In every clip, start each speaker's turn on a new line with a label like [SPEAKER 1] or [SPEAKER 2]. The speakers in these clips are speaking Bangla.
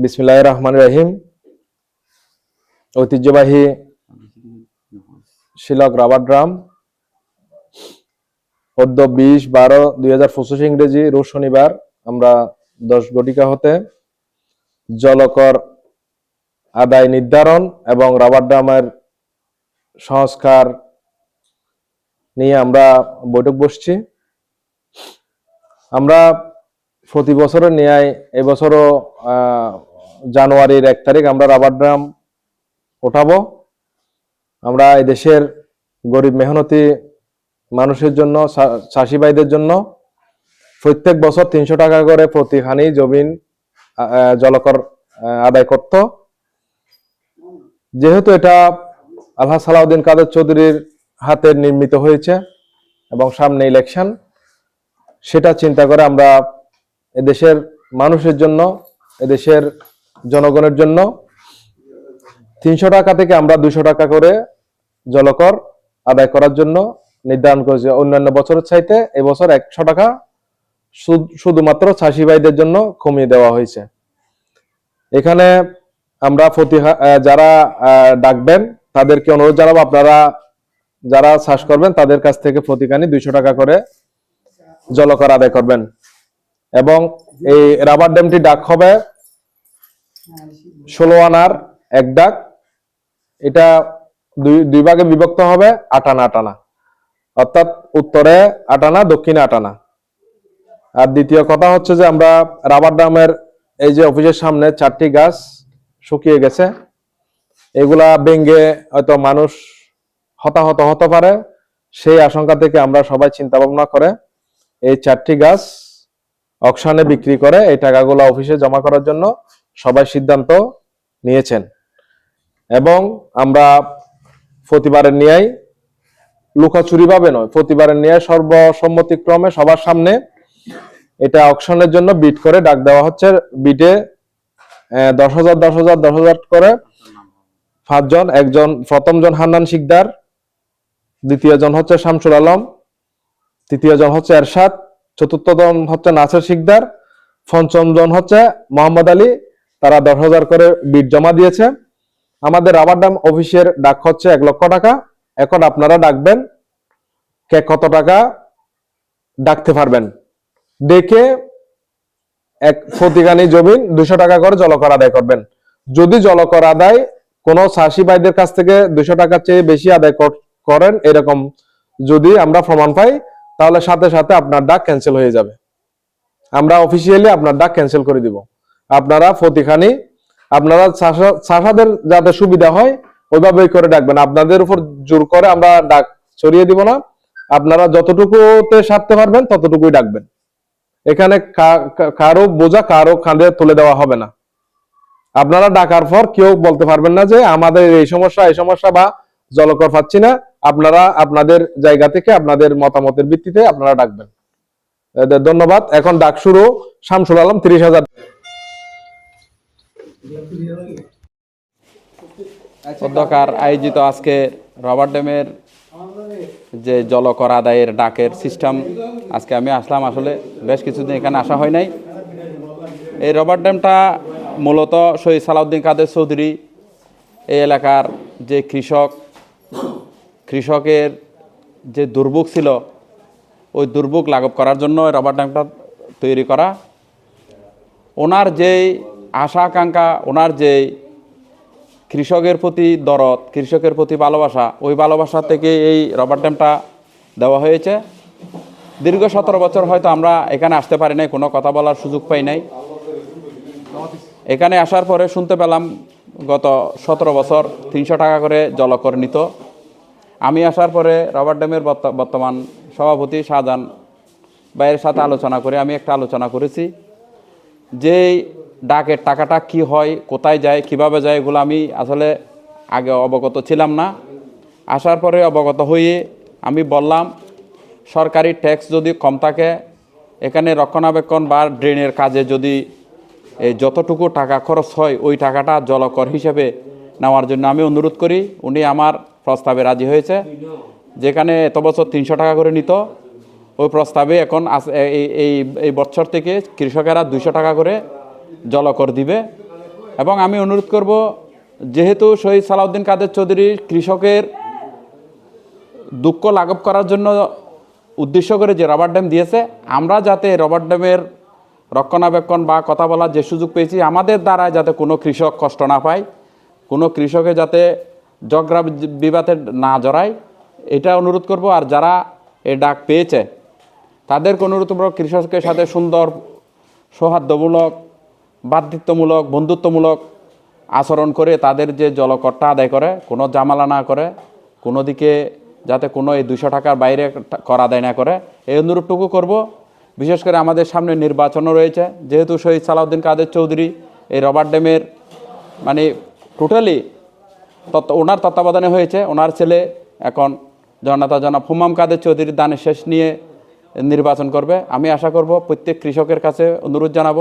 [SPEAKER 1] বিসমিল্লাহ রহমান রহিম ঐতিহ্যবাহী শিলক রাবার ড্রাম। পদ্য বিশ বারো দুই হাজার পঁচিশ ইংরেজি রোজ শনিবার আমরা দশ গটিকা হতে জলকর আদায় নির্ধারণ এবং রাবার ড্রামের সংস্কার নিয়ে আমরা বৈঠক বসছি। আমরা প্রতি বছরের ন্যায় এবছরও জানুয়ারির এক তারিখ আমরা রাবার ড্রাম ওঠাবো। আমরা এই দেশের গরিব মেহনতি মানুষের জন্য চাষি ভাইদের জন্য প্রত্যেক বছর তিনশো টাকা করে প্রতি খানি জমিন জলকর আদায় করত। যেহেতু এটা আল্লাহ সালাউদ্দিন কাদের চৌধুরীর হাতে নির্মিত হয়েছে এবং সামনে ইলেকশন সেটা চিন্তা করে আমরা এদেশের মানুষের জন্য, এদেশের জনগণের জন্য তিনশো টাকা থেকে আমরা দুশো টাকা করে জলকর আদায় করার জন্য নির্ধারণ করেছি। অন্যান্য বছরের চাইতে এবছর একশো টাকা শুধুমাত্র চাষি ভাইদের জন্য কমিয়ে দেওয়া হয়েছে। এখানে আমরা যারা ডাকবেন, তাদেরকে অনুরোধ জানাব, আপনারা যারা চাষ করবেন, তাদের কাছ থেকে প্রতিখানি দুইশো টাকা করে জলকর আদায় করবেন। এবং এই রাবার ড্যামটি ডাক হবে ষোলো আনার এক ডাক। এটা দুই দুই ভাগে বিভক্ত হবে আটানা আটানা অর্থাৎ উত্তরে আটানা দক্ষিণে আটানা আর দ্বিতীয় কথা হচ্ছে যে আমরা রাবার ড্যামের এই যে অফিসের সামনে চারটি গাছ শুকিয়ে গেছে। এগুলা ভেঙ্গে হয়তো মানুষ হতাহত হতে পারে। সেই আশঙ্কা থেকে আমরা সবাই চিন্তা ভাবনা করে এই চারটি গাছ অকশনে বিক্রি করে এই টাকাগুলো অফিসে জমা করার জন্য সবাই সিদ্ধান্ত নিয়েছেন। এবং আমরা প্রতিবারের ন্যায় লুকাচুরি ভাবে নয়, প্রতিবারের ন্যায় সর্বসম্মতিক্রমে সবার সামনে এটা অকশনের জন্য বিট করে ডাক দেওয়া হচ্ছে। বিটে দশ হাজার দশ হাজার দশ হাজার করে পাঁচজন, একজন, প্রথম জন হান্নান শিকদার, দ্বিতীয় জন হচ্ছে শামসুল আলম, তৃতীয় জন হচ্ছে এরশাদ চতুর্থ জন হচ্ছে নাসের শিকদার, পঞ্চম জন হচ্ছে মোহাম্মদ আলী। তারা দশ হাজার করে বিট জমা দিয়েছে। আমাদের রাবার ড্যাম অফিসের ডাক হচ্ছে এক লক্ষ টাকা। এখন আপনারা ডাকবেন, কে কত টাকা ডাকতে পারবেন। ডেকে এক প্রতিগানি জমিন দুশো টাকা করে জলকর আদায় করবেন। যদি জলকর আদায় কোনো চাষি ভাইদের কাছ থেকে দুশো টাকার চেয়ে বেশি আদায় কর- করেন এরকম যদি আমরা প্রমাণ পাই তাহলে সাথে সাথে আপনার ডাক ক্যান্সেল হয়ে যাবে। আমরা অফিসিয়ালি আপনার ডাক ক্যান্সেল করে দিব। আপনারা প্রতিখানি আপনারা চাষাদের যাতে সুবিধা হয়, ওইভাবেই করে ডাকবেন। আপনাদের উপর জোর করে আমরা ডাক ছড়িয়ে দিব না। আপনারা যতটুকুতে সারতে পারবেন, ততটুকুই ডাকবেন। এখানে কারও বোঝা, কারও কাঁধে তুলে দেওয়া হবে না। আপনারা ডাকার পর কেউ বলতে পারবেন না যে, আমাদের এই সমস্যা এই সমস্যা বা জলকর পাচ্ছি না, আপনারা আপনাদের জায়গা থেকে আপনাদের মতামতের ভিত্তিতে আপনারা ডাকবেন। ধন্যবাদ। এখন ডাক শুরু, শামসুল আলম, তিরিশ হাজার।
[SPEAKER 2] অধ্যকার আয়োজিত আজকে রবার ড্যামের যে জলকর আদায়ের ডাকের সিস্টেম, আজকে আমি আসলাম। আসলে বেশ কিছুদিন এখানে আসা হয় নাই। এই রবার ড্যামটা মূলত শহীদ সালাউদ্দিন কাদের চৌধুরী, এই এলাকার যে কৃষক কৃষকের যে দুর্ভোগ ছিল, ওই দুর্ভোগ লাঘব করার জন্য রবার ড্যামটা তৈরি করা। ওনার যেই আশা, আকাঙ্ক্ষা, ওনার যেই কৃষকের প্রতি দরদ, কৃষকের প্রতি ভালোবাসা, ওই ভালোবাসা থেকে এই রবার ড্যামটা দেওয়া হয়েছে। দীর্ঘ সতেরো বছর হয়তো আমরা এখানে আসতে পারি নাই, কোনো কথা বলার সুযোগ পাই নাই। এখানে আসার পরে শুনতে পেলাম গত সতেরো বছর তিনশো টাকা করে জলকর নিত। আমি আসার পরে রবার ড্যামের বর্ত- বর্তমান সভাপতি শাহজাহান ভাইয়ের সাথে আলোচনা করে আমি একটা আলোচনা করেছি যে ডাকের টাকাটা কি হয়, কোথায় যায়, কীভাবে যায় এগুলো আমি আসলে আগে অবগত ছিলাম না। আসার পরে অবগত হয়ে আমি বললাম, সরকারি ট্যাক্স যদি কম থাকে, এখানে রক্ষণাবেক্ষণ বা ড্রেনের কাজে যদি যতটুকু টাকা খরচ হয়, ওই টাকাটা জলকর হিসেবে নেওয়ার জন্য আমি অনুরোধ করি, উনি আমার প্রস্তাবে রাজি হয়েছে। যেখানে এত বছর তিনশো টাকা করে নিত, ওই প্রস্তাবে এখন এই এই বছর থেকে কৃষকেরা দুইশো টাকা করে জলকর দিবে। এবং আমি অনুরোধ করব, যেহেতু শহীদ সালাউদ্দিন কাদের চৌধুরী কৃষকের দুঃখ লাঘব করার জন্য উদ্দেশ্য করে যে রবার ড্যাম দিয়েছে, আমরা যাতে রবার ড্যামের রক্ষণাবেক্ষণ বা কথা বলার যে সুযোগ পেয়েছি, আমাদের দ্বারা যাতে কোনো কৃষক কষ্ট না পায়, কোনো কৃষকে যাতে জগরা বিবাদে না জড়ায়, এটা অনুরোধ করব। আর যারা এই ডাক পেয়েছে, তাদেরকে অনুরোধ করব কৃষকের সাথে সুন্দর, সৌহার্দ্যমূলক বাধ্যত্বমূলক বন্ধুত্বমূলক আচরণ করে তাদের যে জলকরটা আদায় করে, কোনো জামালা না করে, কোনো দিকে যাতে কোনো এই দুশো টাকার বাইরে করা কর আদায় না করে, এই অনুরোধটুকু করব। বিশেষ করে আমাদের সামনে নির্বাচনও রয়েছে। যেহেতু শহীদ সালাউদ্দিন কাদের চৌধুরী এই রবার ড্যামের মানে টোটালি তত্ত্ব, ওনার তত্ত্বাবধানে হয়েছে। ওনার ছেলে এখন জনতা জনাব হুমাম কাদের চৌধুরীর দানের শেষ নিয়ে নির্বাচন করবে। আমি আশা করব প্রত্যেক কৃষকের কাছে অনুরোধ জানাব,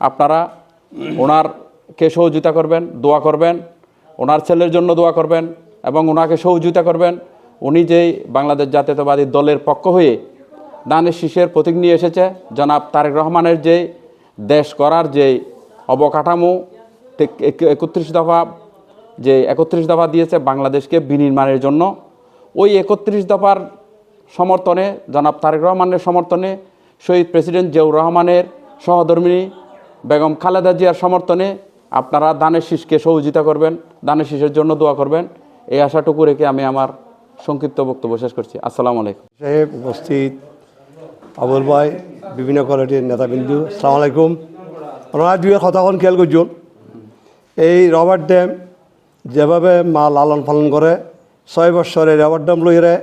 [SPEAKER 2] আপনারা ওনারকে সহযোগিতা করবেন, দোয়া করবেন, ওনার ছেলের জন্য দোয়া করবেন এবং ওনাকে সহযোগিতা করবেন। উনি যেই বাংলাদেশ জাতীয়তাবাদী দলের পক্ষ হয়ে দানের শীষের প্রতীক নিয়ে এসেছে। জনাব তারেক রহমানের যেই দেশ করার যেই অবকাঠামো একত্রিশ দফা যে একত্রিশ দফা দিয়েছে বাংলাদেশকে বিনির্মাণের জন্য, ওই একত্রিশ দফার সমর্থনে, জনাব তারেক রহমানের সমর্থনে, শহীদ প্রেসিডেন্ট জিয়াউর রহমানের সহধর্মিনী বেগম খালেদা জিয়ার সমর্থনে আপনারা দানের শীষকে সহযোগিতা করবেন, দানের শীষের জন্য দোয়া করবেন। এই আশাটুকু রেখে আমি আমার সংক্ষিপ্ত বক্তব্য শেষ করছি। আসসালামু আলাইকুম।
[SPEAKER 3] সাহেব, উপস্থিত। আবুল ভাই, বিভিন্ন কোয়ালিটির নেতাবিন্দু সালাম আলাইকুম ওনারা দুই কথা এখন খেয়াল করছুন এই রবার্ট ড্যাম যেভাবে মা লালন পালন করে, ছয় বছরে রবার্ট ড্যাম লইরে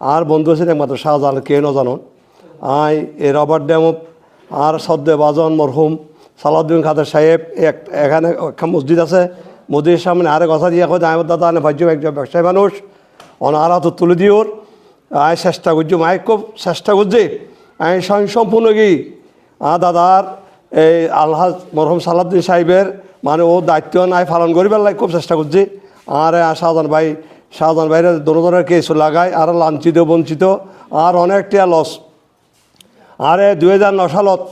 [SPEAKER 3] আর বন্ধু আছেন একমাত্র শাহজাহান কে নজানুন আই, এই রবার্ট ড্যাম আর সদ্দে বাজন মরহুম সালাউদ্দিন খাদের সাহেব, এক, এখানে একটা মসজিদ আছে। মসজিদের সামনে আরে কথা দিয়ে এখন আমার দাদা আনে ভাজ্য একজন ব্যবসায়ী মানুষ। অনারা তো তুলে দিওর। আয়, চেষ্টা করছি মায় খুব চেষ্টা করছি। স্বয়ং সম্পূর্ণ কি দাদার এই আলহাজ মরহম সালাদ্দিন সাহেবের মানে ও দায়িত্ব নাই পালন করিবার লাগে খুব চেষ্টা করছি। আর শাহজাহান ভাই, শাহজাহান ভাইরা দোনো ধরনের কেস লাগায় আর লাঞ্ছিত, বঞ্চিত, আর অনেকটা লস আরে দুই হাজার ন সালত,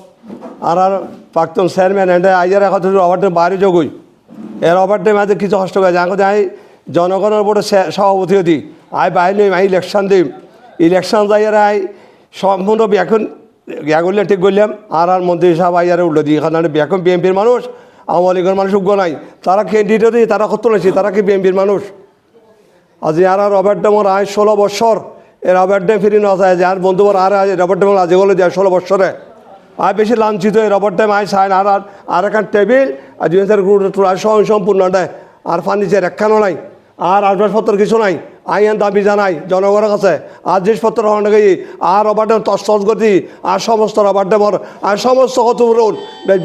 [SPEAKER 3] আর আর প্রাক্তন চেয়ারম্যান এন্ডে আইয়ার এখন রবার্টের বাইরে যোগই। এ রবার্টের মাঝে কিছু কষ্ট করে আগে আই জনগণের বোর্ডে সভাপতিও দিই আই বাইরে আই ইলেকশন দিম। ইলেকশন যাই আর আই সম্পূর্ণ এখন ইয়া করলে ঠিক করলাম আর আর মন্ত্রী সাহেব আইয়ারে উল্টো দিই এখানে এখন বিএনপির মানুষ, আওয়ামী লীগের মানুষ উগ্র নাই। তারা ক্যান্ডিডেট তারা কত নাইছি তারা কি বিএনপির মানুষ? আজ আর আর রবার্ট ডেমর আয় ষোলো বছর। এ রবার্ট ডেম ফিরি না যায় আর বন্ধু বর আর আজ রবার্ট ডেমর আজ গেলে যায় ষোলো বছরে। আয় বেশি লাঞ্ছিত এই রবার্ট ডেম আয় সাইন আর আর আর এখন টেবিল, আর দুই হাজার আর সম্পূর্ণ দেয় আর ফার্নিচার একখানও নাই। আর আসবাবপত্র কিছু নাই। আইন দাবি জানাই জনগণের কাছে আর জিনিসপত্র হওয়ার গিয়ে আর রবার্ট ডেম তস তস গতি আর সমস্ত রবার্ট ডেমর আর সমস্ত কত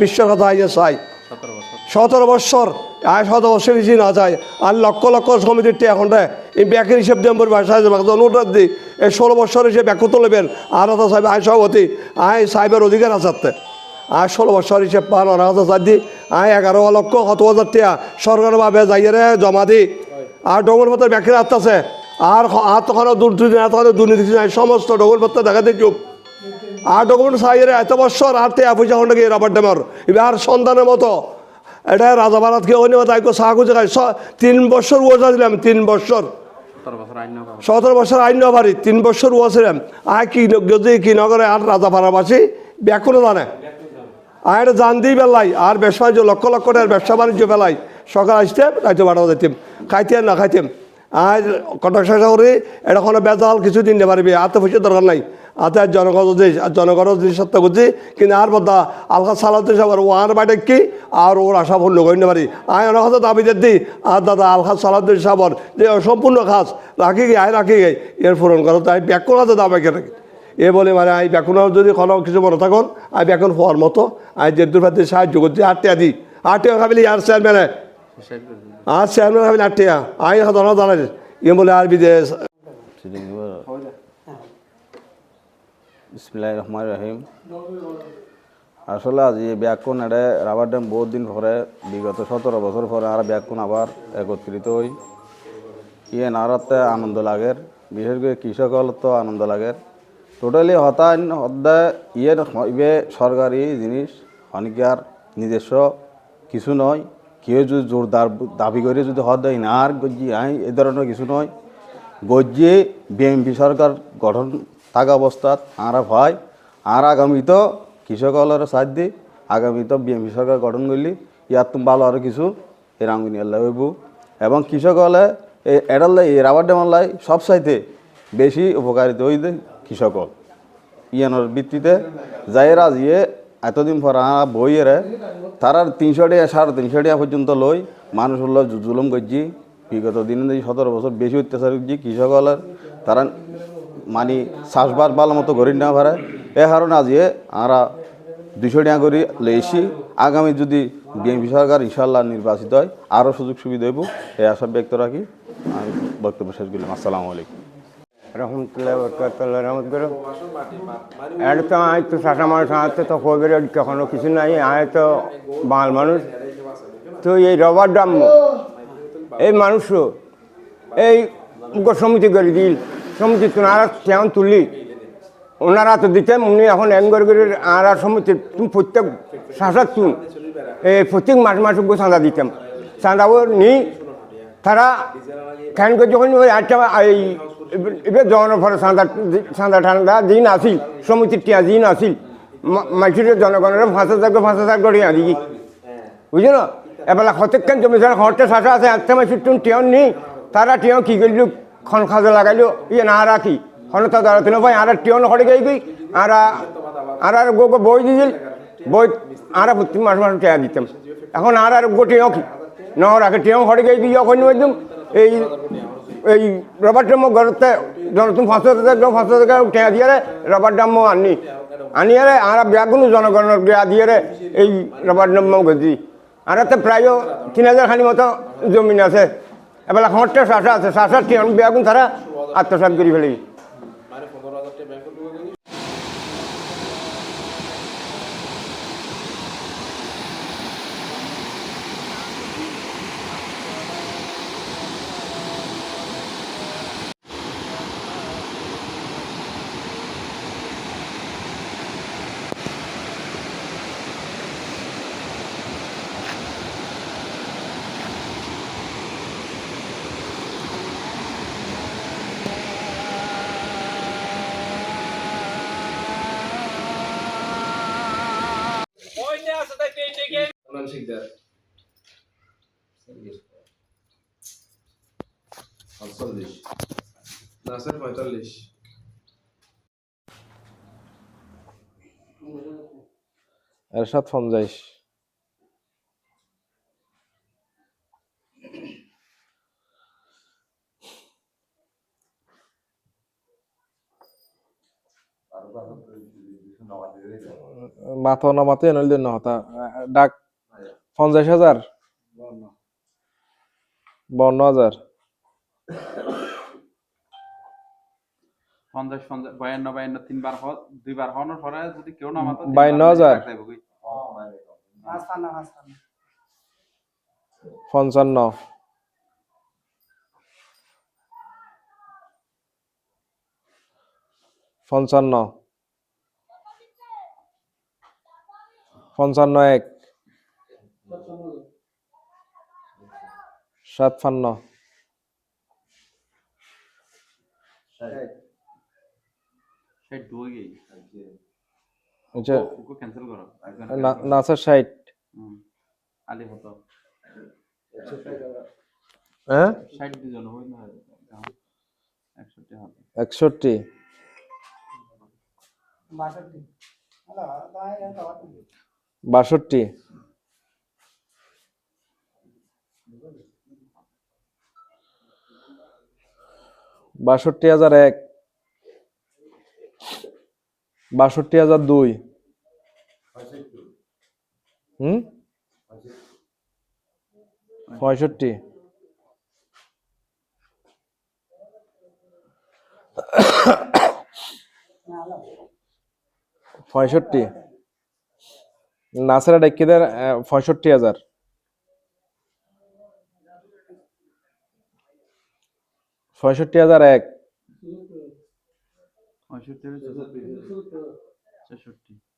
[SPEAKER 3] বিশ্বের কথা আইয়ে চাই। সতেরো বৎসর আয় শত বছর বেশি না যায় আর লক্ষ লক্ষ সমিতির টি এখন রে এই ব্যাকের হিসেব দিয়ে বাসায় যাবে। অনুরোধ দিই এই ষোলো বছর হিসেবে ব্যাক করতে নেবেন আর হাজার সাহেব আয় সভাপতি আয় সাহেবের অধিকার আছে আর ষোলো বছর হিসেব পান আর হাজার চার দি আয় এগারো লক্ষ কত হাজার টিয়া সরকারভাবে যাইয়ে রে জমা দি। আর ডবল পত্র ব্যাকের হাত আছে। আর আর তখন দুর্নীতি না তখন দুর্নীতি নাই সমস্ত ডবল পত্র দেখা চুপ আর ডকুমেন্ট সাইরে এত বছর আর তে পয়সা হন্ডে গিয়ে রবার ডেমর এবার সন্তানের মতো। এটা রাজা ভারতকে অন্য তাই সাহা খুঁজে খাই তিন বছর ওজা দিলাম তিন বছর। সতেরো বছর আইন নবারি তিন বছর ওয়াছিলাম আর কি যদি কি নগরে আর রাজা ভাড়াবাসী ব্যাকুলো জানে। আর জান দিই বেলাই আর ব্যবসা লক্ষ লক্ষ টাকার ব্যবসা বাণিজ্য বেলাই সকাল আসতাম রাইতে বাড়াও দিতাম খাইতাম না খাইতাম আর কটক করে এটা কোনো বেজাল কিছু দিন পারবি আর তো পয়সা দরকার নাই। আতে আর জনগণ জিনিস আর জনগণের জিনিস সত্য করছি কিন্তু আর বদা আলকা সালাতে ও আর বাইরে কি আর ওর আশা লোক হইতে পারি। আয় অনেক কথা দাবি দিই, আর দাদা আলখা সালাতে সাবর যে সম্পূর্ণ খাস, রাখি গে, আয় রাখি গে, এর পূরণ করো তাই ব্যাক করা তো দাবাই কেটে এ বলে মানে আই ব্যাকুণের যদি কোনো কিছু মনে থাকুন আই ব্যাকুণ হওয়ার মতো আই যে দুর্ভাতে সাহায্য করছি আটটিয়া দিই আটটিয়া খাবিলি আর চেয়ারম্যানে আর চেয়ারম্যান খাবিলি আটটিয়া আই ধরো জানাই ইয়ে বলে আর বিদেশ
[SPEAKER 4] বিসমিল্লাহির রহমান রহিম। আসলে আজ এই ব্যাকুণ এটা রাবার ড্যাম বহুত দিন পরে, বিগত সতেরো বছর পরে আর ব্যাকুণ আবার একত্রিত হই। ইয়ে নারাতে আনন্দ লাগের, বিশেষ করে কৃষক তো আনন্দ লাগের। টোটালি হতান হদ্দা ইয়ে সরকারি জিনিস, অনেকের নিজস্ব, কিছু নয়। কেউ যদি জোরদার দাবি করে যদি হদ দেয় না, আর গজ্জি, আই, এ ধরনের কিছু নয়। গজ্জি বিএমপি সরকার গঠন থাকা অবস্থাত আর ভয়, আর আগামী তো কৃষক হলের দি, আগামী তো বিএমপি সরকার গঠন করলি, ইয়ার তুমি ভালো আরও কিছু এ রাঙ্গুনি আল্লাহ হইব। এবং কৃষক হলে এই এডাল্লাই এই রাবার ডেমাল্লাই সব চাইতে বেশি উপকারিত হইতে কৃষক ইয়ানোর ভিত্তিতে যাই জিয়ে এতদিন পর আনা বইয়েরে, তারার তিনশো টাকা সাড়ে তিনশো টাকা পর্যন্ত লই মানুষ হল জুলুম করছি। বিগত দিনে সতেরো বছর বেশি অত্যাচার করছি কৃষক হলের তারা মানে চাষবাস ভালো মতো করি না পারে। এ কারণে আজিয়ে আমরা দুশো টাকা করে লেছি আগামী যদি বিএনপি সরকার ইনশাল্লাহ নির্বাচিত হয়, আরও সুযোগ সুবিধা দেবো এই আশা ব্যক্ত রাখি। আমি বক্তব্য শেষ করলাম। আসসালামু আলাইকুম।
[SPEAKER 5] রহমতুল্লাহ বরকাতুল্লাহ, রহমত করো। এটা তো আয় তো শাসা মানুষ আয় তো কবির কখনো কিছু নাই, আয় তো বাঙাল মানুষ। তো এই রবার দাম এই মানুষ, এই সমিতি করে দিল, সমিতি তোনারা কেমন তুললি ওনারা তো দিতেন, উনি এখন একবার করে আর সমিতি তুমি প্রত্যেক শাসার তুন এই প্রত্যেক মাস মাস চাঁদা দিতাম চাঁদাও নি, তারা খান করে যখন ওই আটটা, এই এবার ফলে সাঁদা সাঁদা ঠান্ডা দিন আসিল সমিতির টিয়া দিন আসিল। মাইসির জনগণের পাঁচ হাজার পাঁচ হাজার করে আদি বুঝছ না এবেলা হতেক্ষণ জমি ছাড়া ঘরটা শাসা আছে একটা মাসির টুন টিয়ন নেই, তারা টিয়ন কি করল খন খাজা লাগাইলো ইয়ে না রাখি হন তা দাঁড়াতে ভাই আর টিয়ন হরে গই গই আর আর আর গো বই দিছিল, বই, আর প্রতি মাস মাস টিয়া দিতাম। এখন আর আর গো টিয় কি? ন রাখে টিয় হরে গই গই এখন একদম এই এই রবার ঘরতে তুমি পাঁচশো টাকা পাঁচশো টাকা টেয়া দিয়ে রবার ড্রাম আনি। আনিয়ারে আর ব্যাগুন জনগণের দেয়া দিয়ে এই রবার ড্রাম গজি। আর তো প্রায় তিন হাজার খানি মতো জমিন আছে। এবার খরটা শাসা আছে শাসা ব্যাগুন তারা আত্মসাত করে ফেলি।
[SPEAKER 6] নাসের পঁয়তাল্লিশ।
[SPEAKER 1] এরশাদ ফমজাইশ। মাথা না মাথা এনল দিন হতা ডাক পঞ্চাশ হাজার? বান্ন হাজার।
[SPEAKER 2] পঞ্চাশ পঞ্চাশ বায়ান্ন বায়ান্ন তিনবার হ দুইবার হওয়ানোর পরে যদি কেউ না মাতো
[SPEAKER 1] বায়ান্ন হাজার। পঞ্চান্ন। পঞ্চান্ন। পঞ্চান্ন এক। সাতপান্ন।
[SPEAKER 2] ষাট।
[SPEAKER 1] আচ্ছা
[SPEAKER 2] ওকে ক্যান্সেল করো।
[SPEAKER 1] না- নাসের ষাট
[SPEAKER 2] হুম। আলি হতো।
[SPEAKER 1] হ্যাঁ?
[SPEAKER 2] ষাট দুজন হই না একষট্টি হবে।
[SPEAKER 1] একষট্টি। বাষট্টি। বাষট্টি হাজার এক। বাষট্টি হাজার দুই। হুম? পঁয়ষট্টি। পঁয়ষট্টি। নাসেরা ডাক্কিদের পঁয়ষট্টি হাজার। পঁয়ষট্টি হাজার এক।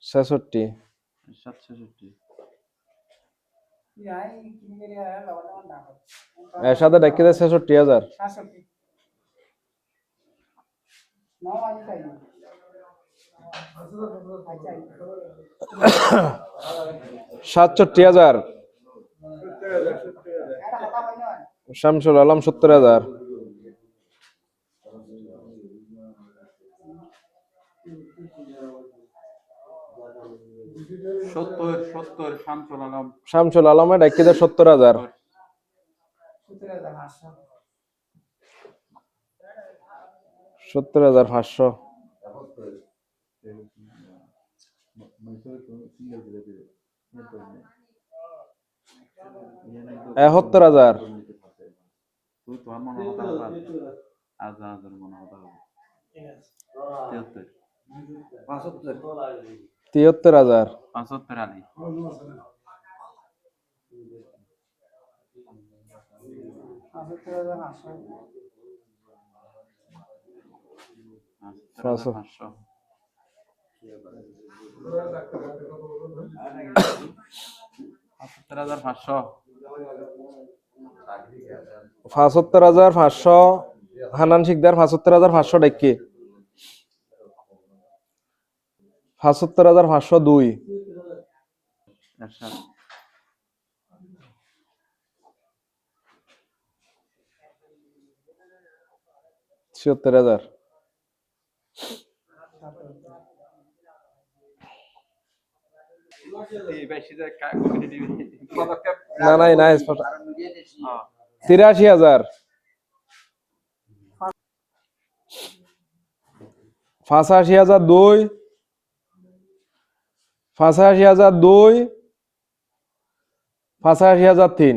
[SPEAKER 2] ছেষট্টি।
[SPEAKER 1] ডাকি দেয় ছেষট্টি। হাজার? সাতষট্টি হাজার। শামসুল আলম সত্তর হাজার
[SPEAKER 2] সত্তর সত্তর শামসুল আলম।
[SPEAKER 1] শামসুল আলমের ডাকি দেয় সত্তর হাজার। সত্তর হাজার পাঁচশো। একাত্তর হাজার।
[SPEAKER 2] তুই তিয়াত্তর
[SPEAKER 1] হাজার।
[SPEAKER 2] পঁচাত্তর আলী। পঁচাত্তর হাজার পাঁচশো।
[SPEAKER 1] হানান শিকদার পঁচাত্তর হাজার পাঁচশো ডাকি। পঁচাত্তর হাজার পাঁচশো দুই।
[SPEAKER 2] এরশাদ
[SPEAKER 1] ছিয়াত্তর হাজার। না নাই নাই তিরাশি হাজার। পঁচাশি হাজার দুই। পঁচাশি হাজার দুই পঁচাশি হাজার তিন।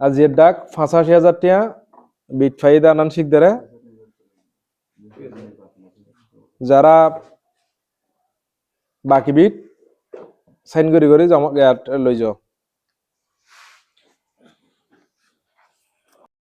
[SPEAKER 1] আর যে ডাক পঁচাশি হাজার টিয়া, বিট ফাইদা আনান শিখদারে যারা বাকি বিট সাইন করি করি জমা ইয়াত লৈ যাও